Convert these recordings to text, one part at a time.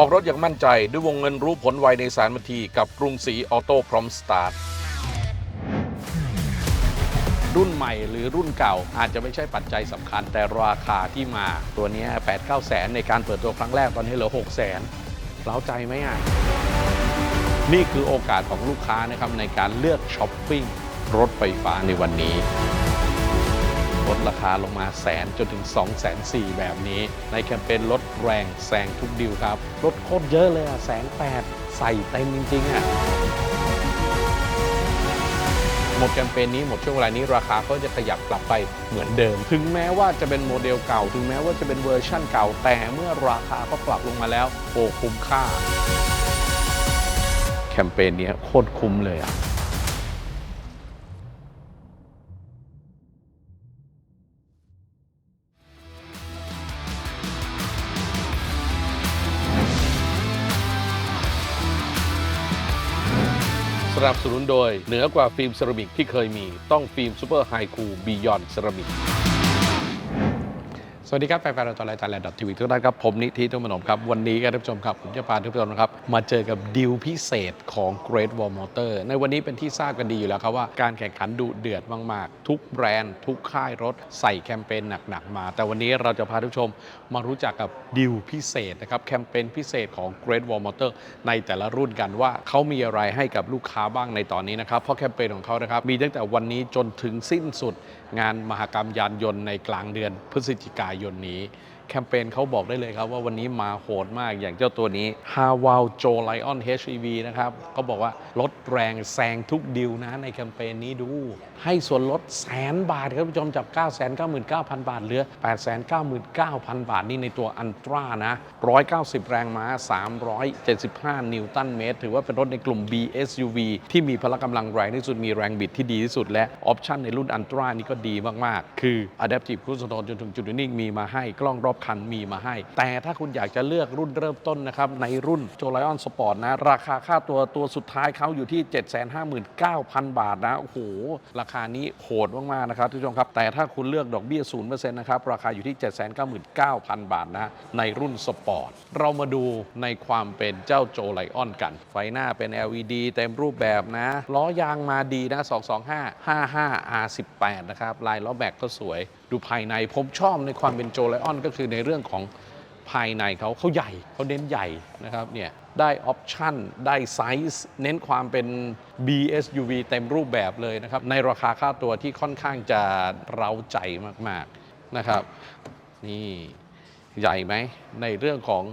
ออกรถอย่างมั่นใจด้วยวงเงินรู้ผลไวในสารนาทีกับกรุงศรีออโต้พร้อมสตาร์ทรุ่นใหม่หรือรุ่นเก่าอาจจะไม่ใช่ปัจจัยสำคัญแต่ราคาที่มาตัวเนี้ย8 9 แสนในการเปิดตัวครั้งแรกตอนนี้เหลือ 6 แสนเล้าใจไหมอะ นี่คือโอกาสของลูกค้านะครับในการเลือกช้อปปิ้งรถไฟฟ้าในวันนี้ ลดราคาลงมาแสนจนถึง 2 4 0 0 0 0แบบนี้ ในแคมเปญลดแรงแซงทุกดิวครับลดโคตรเยอะเลยอะแสนแปดใส่เต็มจริงๆอะหมดแคมเปญนี้หมดช่วงเวลานี้ราคาก็จะขยับกลับไปเหมือนเดิม ถึงแม้ว่าจะเป็นโมเดลเก่า ถึงแม้ว่าจะเป็นเวอร์ชั่นเก่า แต่เมื่อราคาก็ปรับลงมาแล้วโอ้คุ้มค่า แคมเปญนี้โคตรคุ้มเลยอะ นับสนุนโดยเหนือกว่าฟิล์มเซรามิกที่เคยมีต้องฟิล์มซูเปอร์ไฮคูบียอนเซรามิก สวัสดีครับแฟนๆเราต่อรายการแลนด์ทีวีทุกท่านครับ ผมนิธิทุกมนมครับ วันนี้ครับท่านผู้ชมครับ ผมจะพาท่านผู้ชมนครับ มาเจอกับดิวพิเศษของ Great Wall Motor ในวันนี้เป็นที่ทราบกันดีอยู่แล้วครับว่าการแข่งขันดุเดือดมาก ๆ ทุกแบรนด์ ทุกค่ายรถใส่แคมเปญหนัก ๆ มา แต่วันนี้เราจะพาท่านผู้ชมมารู้จักกับดิวพิเศษนะครับแคมเปญพิเศษของ Great Wall Motor ในแต่ละรุ่นกันว่าเขามีอะไรให้กับลูกค้าบ้างในตอนนี้นะครับเพราะแคมเปญของเขานะครับมีตั้งแต่วันนี้จนถึงสิ้นสุด งานมหกรรมยานยนต์ในกลางเดือนพฤศจิกายยนนี้ แคมเปญเขาบอกได้เลยครับว่าวันนี้มาโหดมากอย่างเจ้าตัวนี้ h a w a l Joe Lion HEV นะครับเขาบอกว่าลดแรงแซงทุกดิวนะในแคมเปญนี้ดู ให้ส่วนลดแสนบาทครับผู้ชมจาก 999,000 บาทเหลือ 899,000 บาทนี่ในตัวอันตรานะ 190 แรงม้า 375 นิวตันเมตร ถือว่าเป็นรถในกลุ่ม BSUV ที่มีพละกำลังแรงที่สุดมีแรงบิดที่ดีที่สุด และออปชันในรุ่นอันตรานี่ก็ดีมาก ๆ คือ Adaptive Cruise Control จนถึงจุดนิ่งมีมาให้กล้องรอบคันมีมาให้ แต่ถ้าคุณอยากจะเลือกรุ่นเริ่มต้นนะครับ ในรุ่น j o l i o n Sport นะ ราคาค่าตัวตัวสุดท้ายเขาอยู่ที่ 759,000 บาทนะ โอ้โห ราคานี้โหดมาก ๆ นะครับทุกผู้ชมครับ แต่ถ้าคุณเลือกดอกเบี้ย 0%นะครับ ราคาอยู่ที่ 799,000 บาทนะ ในรุ่นสปอร์ต เรามาดูในความเป็นเจ้าโจไลออนกัน ไฟหน้าเป็น LED เต็มรูปแบบนะ ล้อยางมาดีนะ 225 55 R18 นะครับ ลายล้อแบกก็สวย ดูภายในผมชอบในความเป็นโจไลออนก็คือในเรื่องของภายในเขาเขาใหญ่เขาเน้นใหญ่นะครับเนี่ยได้ออปชั่นได้ไซส์เน้นความเป็น BSUV เต็มรูปแบบเลยนะครับ ในราคาค่าตัวที่ค่อนข้างจะเร้าใจมากๆนะครับ นี่ใหญ่ไหมในเรื่องของ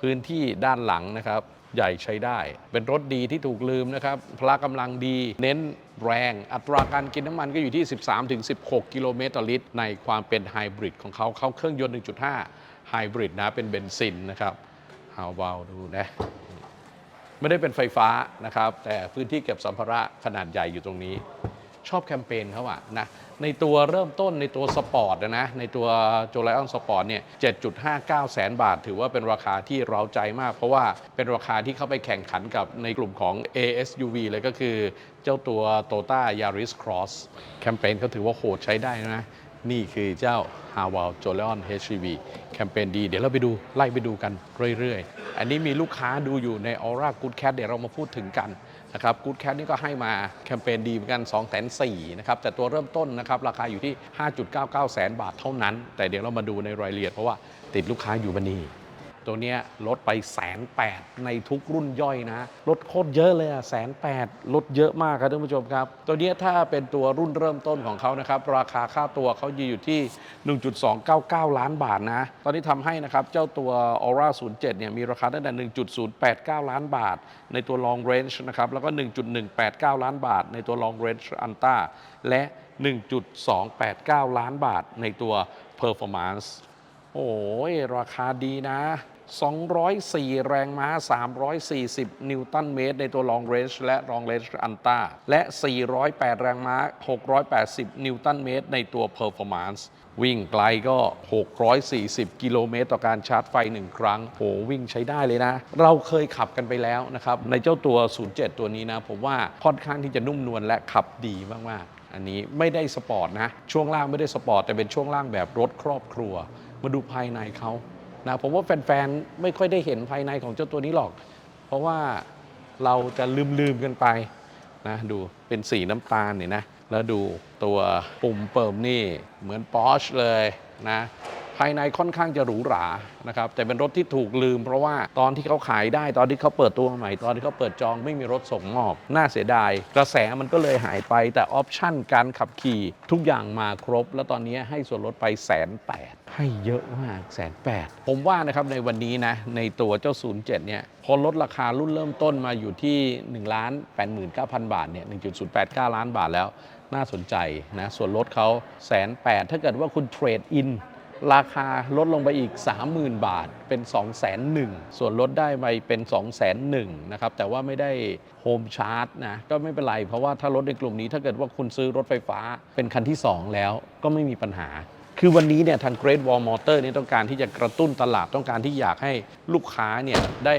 พื้นที่ด้านหลังนะครับ ใหญ่ใช้ได้ เป็นรถดีที่ถูกลืมนะครับ พละกำลังดี เน้นแรง อัตราการกินน้ำมันก็อยู่ที่ 13-16 กิโลเมตรต่อลิตร ในความเป็นไฮบริดของเขา เขาเครื่องยนต์ 1.5 ไฮบริดนะ เป็นเบนซินนะครับเอาเบาดูนะ ไม่ได้เป็นไฟฟ้านะครับ แต่พื้นที่เก็บสัมภาระขนาดใหญ่อยู่ตรงนี้ ชอบแคมเปญเขาอะนะในตัวเริ่มต้นในตัวสปอร์ตนะนะ ในตัวโจไลออนสปอร์ตเนี่ย 7.59 แสนบาท ถือว่าเป็นราคาที่เราใจมาก เพราะว่าเป็นราคาที่เข้าไปแข่งขันกับในกลุ่มของ ASUV เลยก็คือเจ้าตัว Toyota Yaris Cross แคมเปญเขาถือว่าโหดใช้ได้นะ นี่คือเจ้า h a w a l j o l e o n HEV แคมเปญดี เดี๋ยวเราไปดูไล่ไปดูกันเรื่อยๆ อันนี้มีลูกค้าดูอยู่ใน Aura Good Cat เดี๋ยวเรามาพูดถึงกัน นะครับ Good Cat นี่ก็ให้มาแคมเปญดีเหมือนกัน 2 4 0 0 0นะครับ แต่ตัวเริ่มต้นนะครับ ราคาอยู่ที่ 5.99 แสนบาทเท่านั้น แต่เดี๋ยวเรามาดูในรายละเอียดเพราะว่าติดลูกค้าอยู่บันนี ตัวเนี้ยลดไปแสนแปดในทุกรุ่นย่อยนะลดโคตรเยอะเลยอะแสนแปดลดเยอะมากครับท่านผู้ชมครับ ตัวเนี้ยถ้าเป็นตัวรุ่นเริ่มต้นของเขานะครับ ราคาค่าตัวเขาอยู่ที่ 1.299 ล้านบาทนะ ตอนนี้ทำให้นะครับ เจ้าตัว Aura 07เนี่ยมีราคาตั้งแต่ 1.089 ล้านบาท ในตัว Long Range นะครับแล้วก็ 1.189 ล้านบาท ในตัว Long Range Ultra และ 1.289 ล้านบาทในตัว Performance โอ้ยราคาดีนะ 204 แรงม้า 340 นิวตันเมตร ในตัว Long Range และ Long Range Ultra และ 408 แรงม้า 680 นิวตันเมตร ในตัว Performance วิ่งไกลก็ 640 กิโลเมตร ต่อการชาร์จไฟ 1 ครั้งโหวิ่งใช้ได้เลยนะ เราเคยขับกันไปแล้วนะครับ ในเจ้าตัว 07 ตัวนี้นะ ผมว่าค่อนข้างที่จะนุ่มนวลและขับดีมาก ๆ อันนี้ไม่ได้สปอร์ตนะ ช่วงล่างไม่ได้สปอร์ต แต่เป็นช่วงล่างแบบรถครอบครัว มาดูภายในเขา นะผมว่าแฟนๆ ไม่ค่อยได้เห็นภายในของเจ้าตัวนี้หรอก เพราะว่าเราจะลืมๆกันไปนะดูเป็นสีน้ำตาลนี่นะ แล้วดูตัวปุ่มเปิมนี่เหมือนปอชเลยนะ ภายในค่อนข้างจะหรูหรานะครับแต่เป็นรถที่ถูกลืม เพราะว่าตอนที่เขาขายได้ตอนที่เขาเปิดตัวใหม่ตอนที่เขาเปิดจองไม่มีรถส่งมอบน่าเสียดาย กระแสมันก็เลยหายไปแต่ออปชั่นการขับขี่ทุกอย่างมาครบ แล้วตอนนี้ให้ส่วนลดไปแสนแปดให้เยอะมากแสนแปดผมว่านะครับในวันนี้นะในตัวเจ้า 07 เนี่ยพอลดราคารุ่นเริ่มต้นมาอยู่ที่1ล้าน89,000 บาทเนี่ย1.089 ล้านบาทแล้วน่าสนใจนะส่วนลดเขาแสนแปดถ้าเกิดว่าคุณเทรดอิน ราคาลดลงไปอีก 30,000 บาทเป็น 2 0 0 0 0ส่วนลดได้ไปเป็น 2 0 0 0 0นะครับแต่ว่าไม่ได้โฮมชาร์จนะก็ไม่เป็นไร เพราะว่าถ้ารถในกลุ่มนี้ถ้าเกิดว่าคุณซื้อรถไฟฟ้าเป็นคันที่ 2 แล้วก็ไม่มีปัญหา คือวันนี้เนี่ยทาง Great Wall Motor นี่ต้องการที่จะกระตุ้นตลาดต้องการที่อยากให้ลูกค้าเนี่ยได้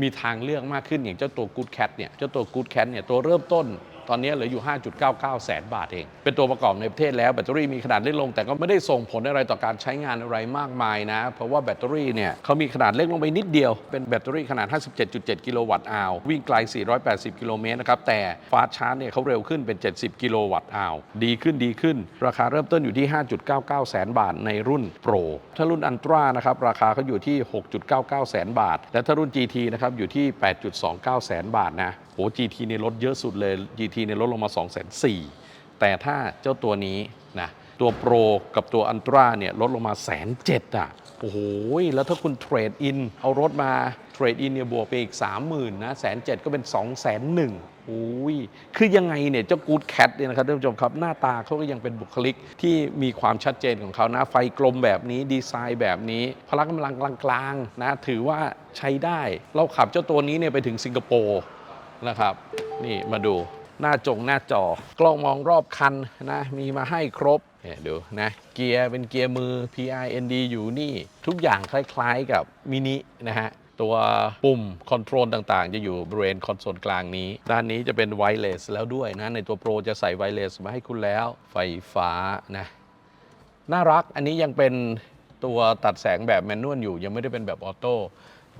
มีทางเลือกมากขึ้นอย่างเจ้าตัว Good Cat เนี่ยเจ้าตัว Good Cat เนี่ยตัวเริ่มต้น ตอนนี้เหลืออยู่ 5.99 แสนบาทเอง เป็นตัวประกอบในประเทศแล้วแบตเตอรี่มีขนาดเล็กลง แต่ก็ไม่ได้ส่งผลอะไรต่อการใช้งานอะไรมากมายนะ เพราะว่าแบตเตอรี่เนี่ยเขามีขนาดเล็กลงไปนิดเดียว เป็นแบตเตอรี่ขนาด 57.7 กิโลวัตต์อาววิ่งไกล 480 กิโลเมตรนะครับ แต่ฟาสชาร์จเนี่ยเขาเร็วขึ้นเป็น 70 กิโลวัตต์อาวดีขึ้นดีขึ้น ราคาเริ่มต้นอยู่ที่ 5.99 แสนบาทในรุ่นโปรถ้ารุ่นอันตรานะครับราคาเขาอยู่ที่ 6.99 แสนบาท และถ้ารุ่น GT นะครับอยู่ที่ 8.29 แสนบาทนะ โห GT ในลดเยอะสุดเลย GT ในลดลงมา 2 4 0 0 0แต่ถ้าเจ้าตัวนี้นะตัวโปรกับตัวอันตราเนี่ยลดลงมาแสนเจ็ดอะ โอ้โห แล้วถ้าคุณเทรดอิน เอารถมาเทรดอินเนี่ยบวกไปอีก 30,000นะแสนเจ็ดก็เป็น 2 0 0 0 0 0โอ้ย คือยังไงเนี่ย เจ้ากูดแคทเนี่ยนะครับท่านผู้ชมครับ หน้าตาเขาก็ยังเป็นบุคลิกที่มีความชัดเจนของเขานะ ไฟกลมแบบนี้ดีไซน์แบบนี้ พละกำลังกลางๆนะถือว่าใช้ได้ เราขับเจ้าตัวนี้เนี่ยไปถึงสิงคโปร์ นะครับ นี่มาดูหน้าจงหน้าจอกล้องมองรอบคันนะมีมาให้ครบเนี่ยดูนะเกียร์เป็นเกียร์มือ PIND อยู่นี่ ทุกอย่างคล้ายๆกับมินินะฮะตัวปุ่มคอนโทรลต่างๆ จะอยู่บริเวณคอนโซลกลางนี้ ด้านนี้จะเป็นไวเลสแล้วด้วยนะ ในตัวโปรจะใส่ไวเลสมาให้คุณแล้ว ไฟฟ้านะ น่ารักอันนี้ยังเป็นตัวตัดแสงแบบแมนนวลอยู่ ยังไม่ได้เป็นแบบออโต้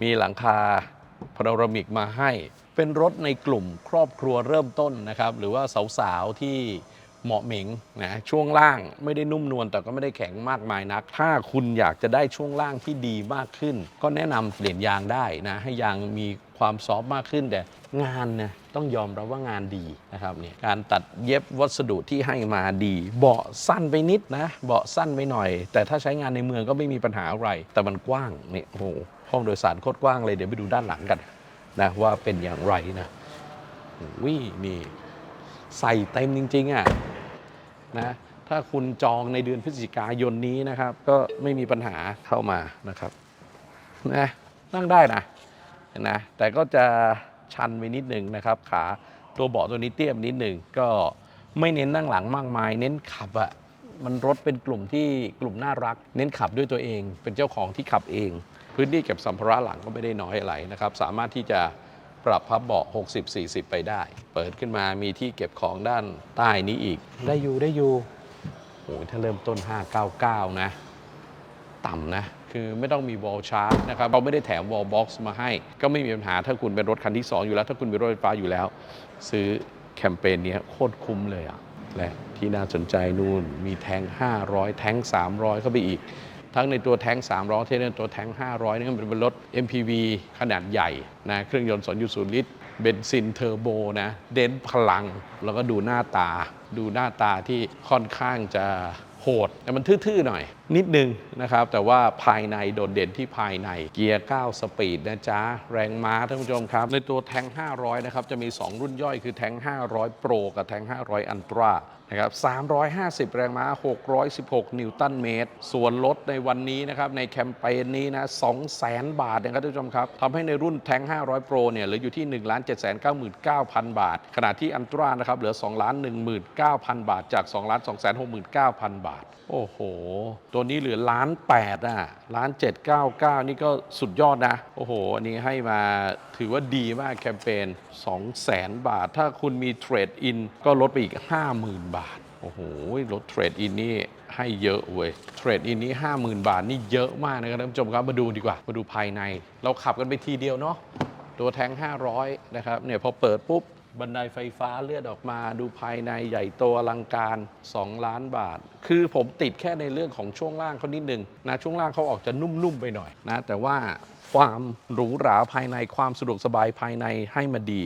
มีหลังคาพาโรามิกมาให้ เป็นรถในกลุ่มครอบครัวเริ่มต้นนะครับ หรือว่าสาวๆที่เหมาะเหม็งนะช่วงล่างไม่ได้นุ่มนวลแต่ก็ไม่ได้แข็งมากมายนัก ถ้าคุณอยากจะได้ช่วงล่างที่ดีมากขึ้น ก็แนะนำเปลี่ยนยางได้นะให้ยางมีความซอฟต์มากขึ้นแต่งานนะต้องยอมรับว่างานดีนะครับเนี่ยการตัดเย็บวัสดุที่ให้มาดี เบาะสั้นไปนิดนะเบาะสั้นไปหน่อย แต่ถ้าใช้งานในเมืองก็ไม่มีปัญหาอะไร แต่มันกว้างเนี่ยโอ้โหห้องโดยสารโคตรกว้างเลยเดี๋ยวไปดูด้านหลังกัน นะว่าเป็นอย่างไรนะวินี่ใส่เต็มจริง ๆอะนะถ้าคุณจองในเดือนพฤศจิกายนนี้นะครับ ก็ไม่มีปัญหาเข้ามานะครับนะนั่งได้นะนะแต่ก็จะชันไปนิดหนึ่งนะครับขาตัวเบาะตัวนี้เตี้ยไปนิดหนึ่งก็ไม่เน้นนั่งหลังมากมาย เน้นขับอะมันรถเป็นกลุ่มที่กลุ่มน่ารัก เน้นขับด้วยตัวเอง เป็นเจ้าของที่ขับเอง พื้นที่เก็บสัมภาระหลังก็ไม่ได้น้อยอะไรนะครับ สามารถที่จะปรับพับเบาะ60-40 ไปได้ เปิดขึ้นมามีที่เก็บของด้านใต้นี้อีก ได้อยู่ได้อยู่โอ้ยถ้าเริ่มต้น 599 นะ ต่ำนะ คือไม่ต้องมีวอลชาร์จนะครับเราไม่ได้แถมวอลบ็อกซ์มาให้ ก็ไม่มีปัญหาถ้าคุณเป็นรถคันที่ 2 อยู่แล้ว ถ้าคุณมีรถไฟฟ้าอยู่แล้ว ซื้อแคมเปญเนี้ยโคตรคุ้มเลยอะและที่น่าสนใจนู่นมีแทง 500 แทง 300 เข้าไปอีก ทั้งในตัวแทง300ที่ในตัวแทง500นี่ก็เป็นรถ MPV ขนาดใหญ่นะเครื่องยนต์2.0ลิตรเบนซินเทอร์โบนะเด่นพลัง แล้วก็ดูหน้าตา ดูหน้าตาที่ค่อนข้างจะโหดแต่มันทื่อๆหน่อย นิดนึงนะครับ แต่ว่าภายในโดดเด่นที่ภายในเกียร์ 9 สปีดนะจ๊ะ แรงม้าท่านผู้ชมครับ ในตัวแทง 500 นะครับ จะมี 2 รุ่นย่อยคือแทง 500 Pro กับแทง 500 Ultra นะครับ 350 แรงม้า 616 นิวตันเมตร ส่วนลดในวันนี้นะครับ ในแคมเปญนี้นะ 200,000 บาทนะครับท่านผู้ชมครับทำให้ในรุ่นแทง 500 Pro เนี่ยเหลืออยู่ที่ 1 7 9 9 0 0 0 บาท ขณะที่อันตรานะครับ เหลือ 2 1 9 0 0 0 บาท จาก 2 2 6 9 0 0 0 บาท โอ้โหตัวนี้เหลือล้านแปดอะล้านเจ็ดเก้าเก้านี่ก็สุดยอดนะ โอ้โห อันนี้ให้มาถือว่าดีมากแคมเปญ2 0 0 0 0 0บาท ถ้าคุณมีเทรดอินก็ลดไปอีก50,000บาท โอ้โหรถเทรดอินนี่ให้เยอะเว้ยเทรดอินนี้ 50,000 บาทนี่เยอะมากนะครับท่านผู้ชมครับมาดูดีกว่า มาดูภายใน เราขับกันไปทีเดียวเนาะตัวแทง 500 นะครับเนี่ยพอเปิดปุ๊บ บันไดไฟฟ้าเลื่อนออกมาดูภายในใหญ่โตอลังการ 2 ล้านบาท คือผมติดแค่ในเรื่องของช่วงล่างเขานิดนึงนะช่วงล่างเขาออกจะนุ่มๆไปหน่อยนะแต่ว่าความหรูหราภายในความสะดวกสบายภายในให้มาดี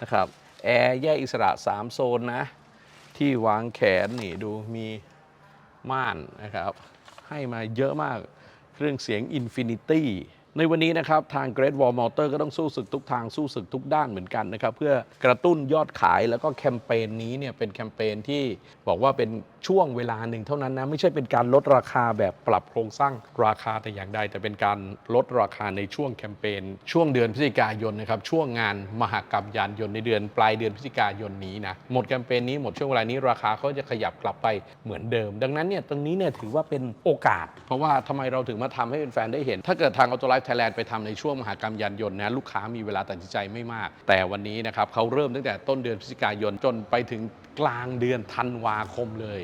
นะครับแอร์แยกอิสระ 3 โซนนะ ที่วางแขนนี่ดูมีม่านนะครับ ให้มาเยอะมากเครื่องเสียง Infinity ในวันนี้นะครับทาง Great Wall Motor ก็ต้องสู้ศึกทุกทางสู้ศึกทุกด้านเหมือนกันนะครับ เพื่อกระตุ้นยอดขายแล้วก็แคมเปญนี้เนี่ยเป็นแคมเปญที่บอกว่าเป็นช่วงเวลาหนึ่งเท่านั้นนะ ไม่ใช่เป็นการลดราคาแบบปรับโครงสร้างราคาแต่อย่างใด แต่เป็นการลดราคาในช่วงแคมเปญช่วงเดือนพฤศจิกายนนะครับช่วงงานมหกรรมยานยนต์ในเดือนปลายเดือนพฤศจิกายนนี้นะหมดแคมเปญนี้หมดช่วงเวลานี้ราคาเขาจะขยับกลับไปเหมือนเดิม ดังนั้นเนี่ยตรงนี้เนี่ยถือว่าเป็นโอกาส เพราะว่าทำไมเราถึงมาทำให้แฟนได้เห็น ถ้าเกิดทาง Auto Life Thailand ไปทำในช่วงมหากรรมยานยนต์นะลูกค้ามีเวลาตัดสินใจไม่มาก แต่วันนี้นะครับเขาเริ่มตั้งแต่ต้นเดือนพฤศจิกายนจนไปถึงกลางเดือนธันวาคมเลย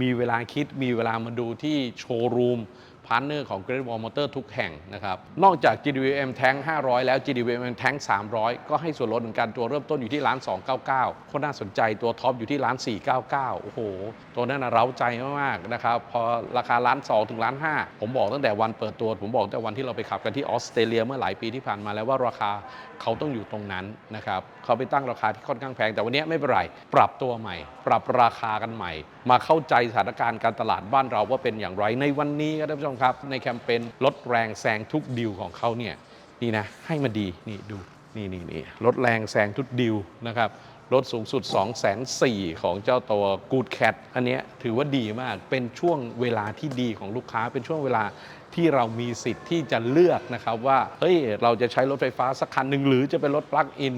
มีเวลาคิดมีเวลามาดูที่โชว์รูม พาร์ทเนอร์ของ Great Wall Motor ทุกแห่งนะครับ นอกจาก GDVM Tank 500 แล้ว GDVM Tank 300 ก็ให้ส่วนลดเหมือนกันตัวเริ่มต้นอยู่ที่ร้าน 299 คนน่าสนใจตัวท็อปอยู่ที่ร้าน 499 โอ้โห ตัวนั้นเร้าใจมากๆนะครับ พอราคาร้าน 2 ถึงร้าน 5 ผมบอกตั้งแต่วันเปิดตัว ผมบอกตั้งแต่วันที่เราไปขับกันที่ออสเตรเลียเมื่อหลายปีที่ผ่านมาแล้วว่าราคาเขาต้องอยู่ตรงนั้นนะครับเขาไปตั้งราคาที่ค่อนข้างแพงแต่วันนี้ไม่เป็นไรปรับตัวใหม่ ปรับราคากันใหม่มาเข้าใจสถานการณ์การตลาดบ้านเราว่าเป็นอย่างไรในวันนี้ครับท่านผู้ชมครับ ในแคมเปญลดแรงแซงทุกดิวของเขาเนี่ยนี่นะให้มาดีนี่ดูนี่นี่นี่ลดแรงแซงทุกดิวนะครับลดสูงสุด 2 4 0 0 0ของเจ้าตัว Good Cat อันนี้ถือว่าดีมาก เป็นช่วงเวลาที่ดีของลูกค้า เป็นช่วงเวลาที่เรามีสิทธิ์ที่จะเลือกนะครับว่า เฮ้ย เราจะใช้รถไฟฟ้าสักคันหนึ่ง หรือจะเป็นรถปลั๊กอิน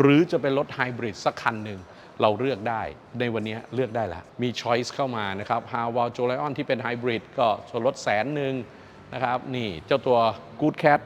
หรือจะเป็นรถไฮบริดสักคันหนึ่ง เราเลือกได้ ในวันนี้เลือกได้ล้วมีช้อยส์เข้ามานะครับฮาวา l โจไลออนที่เป็นไฮบริดก็ส่วนลดแสนหนึ่งนะครับนี่เจ้าตัว Good Cat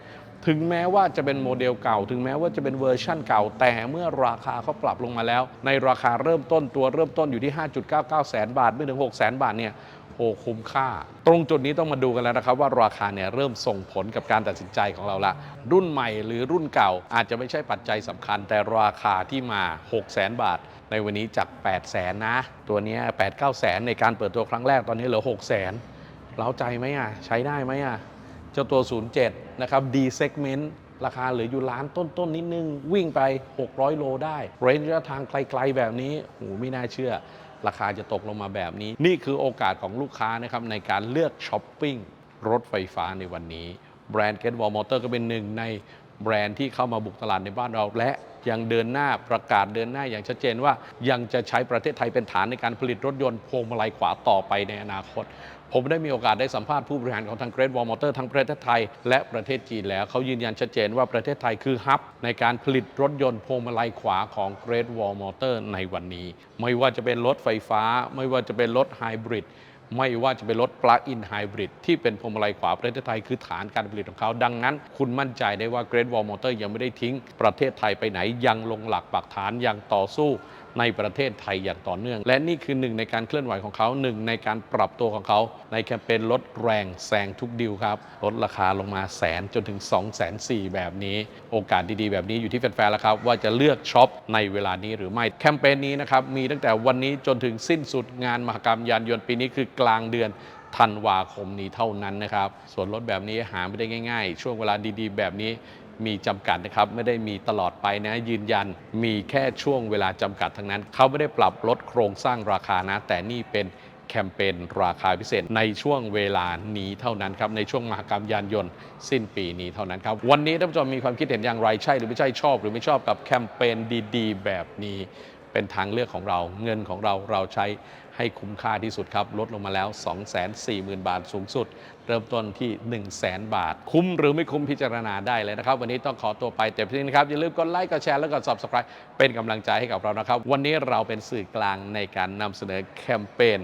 ถึงแม้ว่าจะเป็นโมเดลเก่า ถึงแม้ว่าจะเป็นเวอร์ชั่นเก่า แต่เมื่อราคาเขาปรับลงมาแล้ว ในราคาเริ่มต้นตัวเริ่มต้นอยู่ที่ 5.99 แสนบาท ไม่ถึง 6 แสนบาทเนี่ยโอ้คุ้มค่า ตรงจุดนี้ต้องมาดูกันแล้วนะครับว่าราคาเนี่ยเริ่มส่งผลกับการตัดสินใจของเราละ รุ่นใหม่หรือรุ่นเก่าอาจจะไม่ใช่ปัจจัยสำคัญ แต่ราคาที่มา6 0 0 0 0 0บาท ในวันนี้จาก 8 0 0 0 0 0นะ ตัวนี้8 9 0 0 0 0ในการเปิดตัวครั้งแรกตอนนี้เหลือ 6 0 0 0 0 0เล้าใจไหมอะ ใช้ได้ไหมอะ เจ้าตัว 07 นะครับ D segment ราคาเหลืออยู่ล้านต้นๆนิดนึง วิ่งไป 600 โลได้เรนระยะทางไกลๆแบบนี้โหไม่น่าเชื่อ ราคาจะตกลงมาแบบนี้ นี่คือโอกาสของลูกค้านะครับในการเลือกช้อปปิ้งรถไฟฟ้าในวันนี้ แบรนด์ Get Wall Motor ก็เป็นหนึ่งในแบรนด์ที่เข้ามาบุกตลาดในบ้านเราและ ยังเดินหน้าประกาศเดินหน้าอย่างชัดเจนว่ายังจะใช้ประเทศไทยเป็นฐานในการผลิตรถยนต์พวงมาลัยขวาต่อไปในอนาคต ผมได้มีโอกาสได้สัมภาษณ์ผู้บริหารของทาง Great Wall Motor ทั้งประเทศไทยและประเทศจีนแล้วเขายืนยันชัดเจนว่าประเทศไทยคือฮับในการผลิตรถยนต์พวงมาลัยขวาของ Great Wall Motor ในวันนี้ ไม่ว่าจะเป็นรถไฟฟ้า ไม่ว่าจะเป็นรถไฮบริด ไม่ว่าจะเป็นรถปลั๊กอินไฮบริดที่เป็นพวงมาลัยขวาประเทศไทยคือฐานการผลิตของเขา ดังนั้น คุณมั่นใจได้ว่า Great Wall Motor ยังไม่ได้ทิ้งประเทศไทยไปไหนยังลงหลักปักฐานยังต่อสู้ ในประเทศไทยอย่างต่อเนื่อง และนี่คือหนึ่งในการเคลื่อนไหวของเขาหนึ่งในการปรับตัวของเขา ในแคมเปญลดแรงแซงทุกดิวครับลดราคาลงมาแสนจนถึง 2 4 0 0 0 0แบบนี้ โอกาสดีๆ แบบนี้อยู่ที่แฟนๆแล้วครับว่าจะเลือกช็อปในเวลานี้หรือไม่แคมเปญนี้นะครับมีตั้งแต่วันนี้จนถึงสิ้นสุดงานมหกรรมยานยนต์ปีนี้คือกลางเดือนธันวาคมนี้เท่านั้นนะครับส่วนลดแบบนี้หาไม่ได้ง่าย ๆ ช่วงเวลาดีๆ แบบนี้ มีจำกัดนะครับไม่ได้มีตลอดไปนะยืนยัน มีแค่ช่วงเวลาจำกัดทั้งนั้น เขาไม่ได้ปรับลดโครงสร้างราคานะ แต่นี่เป็นแคมเปญราคาพิเศษในช่วงเวลานี้เท่านั้นครับ ในช่วงมหกรรมยานยนต์สิ้นปีนี้เท่านั้นครับ วันนี้ท่านผู้ชมมีความคิดเห็นอย่างไรใช่หรือไม่ใช่ชอบ หรือไม่ชอบกับแคมเปญดี ๆ แบบนี้ เป็นทางเลือกของเรา เงินของเราเราใช้ให้คุ้มค่าที่สุดครับ ลดลงมาแล้ว 240,000 บาทสูงสุด เริ่มต้นที่ 1 0 0 0 0แบาท คุ้มหรือไม่คุ้มพิจารณาได้เลยนะครับ วันนี้ต้องขอตัวไปแต่เพียงนี้นะครับ อย่าลืมกดไลค์กดแชร์แล้วก็ subscribe เป็นกำลังใจให้กับเรานะครับ วันนี้เราเป็นสื่อกลางในการนำเสนอแคมเปญ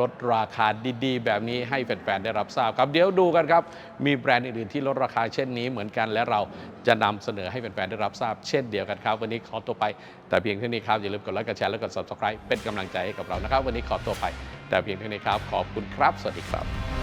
ลดราคาดีๆ แบบนี้ให้แฟนๆได้รับทราบครับ เดี๋ยวดูกันครับ มีแบรนด์อื่นๆที่ลดราคาเช่นนี้เหมือนกันและเราจะนำเสนอให้แฟนๆได้รับทราบเช่นเดียวกันครับ วันนี้ขอตัวไป แต่เพียงเท่านี้ครับ อย่าลืมกดไลค์กดแชร์และกด subscribe เป็นกำลังใจให้กับเรานะครับ วันนี้ขอตัวไป แต่เพียงเท่านี้ครับขอบคุณครับ สวัสดีครับ